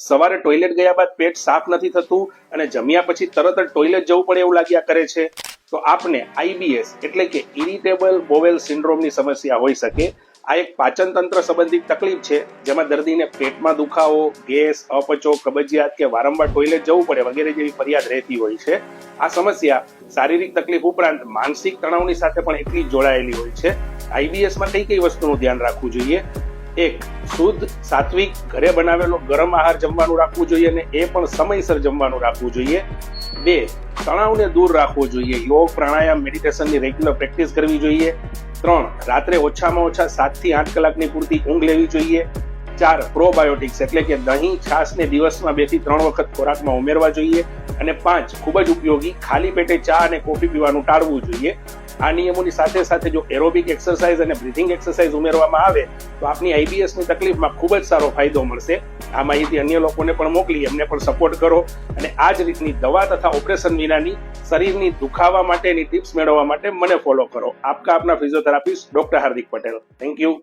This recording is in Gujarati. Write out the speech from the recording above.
સવારે ટોયલેટ ગયા બાદ પેટ સાફ નથી થતું અને જમ્યા પછી તરત જ ટોયલેટ જવું પડે એવું લાગ્યા કરે છે. તો આપને આઈબીએસ એટલે કે ઇરિટેબલ બોવેલ સિન્ડ્રોમની સમસ્યા હોઈ શકે. આ એક પાચન તંત્ર સંબંધિત તકલીફ છે, જેમાં દર્દીને પેટમાં દુખાવો, ગેસ, અપચો, કબજિયાત કે વારંવાર ટોયલેટ જવું પડે વગેરે જેવી ફરિયાદ રહેતી હોય છે. આ સમસ્યા શારીરિક તકલીફ ઉપરાંત માનસિક તણાવની સાથે પણ એટલી જોડાયેલી હોય છે. આઈબીએસમાં કઈ કઈ વસ્તુનું ધ્યાન રાખવું જોઈએ? એક શુદ્ધ સાત્વિક ઘરે બનાવેલો ગરમ આહાર જમવાનું રાખવું જોઈએ અને એ પણ સમયસર જમવાનું રાખવું જોઈએ. બે, તણાવને દૂર રાખવો જોઈએ. યોગ, પ્રાણાયામ, મેડિટેશનની રેગ્યુલર પ્રેક્ટિસ કરવી જોઈએ. ત્રણ, રાત્રે ઓછામાં ઓછા સાતથી આઠ કલાકની પૂરતી ઊંઘ લેવી જોઈએ. ચાર પ્રોબાયોટિક્સ એટલે કે દહીં, છાશને દિવસમાં બેથી ત્રણ વખત ખોરાકમાં ઉમેરવા જોઈએ. અને પાંચ, ખૂબ જ ઉપયોગી ખાલી પેટે ચા અને કોફી પીવાનું ટાળવું જોઈએ. આ નિયમોની સાથે સાથે જો એરોબિક એક્સરસાઇઝ અને બ્રીથિંગ એક્સરસાઇઝ ઉમેરવામાં આવે, તો આપની આઈબીએસની તકલીફમાં ખૂબ જ સારો ફાયદો મળશે. આ માહિતી અન્ય લોકોને પણ મોકલી, એમને પણ સપોર્ટ કરો અને આ જ રીતની દવા તથા ઓપરેશન વિનાની શરીરની દુખાવા માટેની ટિપ્સ મેળવવા માટે મને ફોલો કરો. આપકા આપના physiotherapist doctor Hardik Patel. Thank you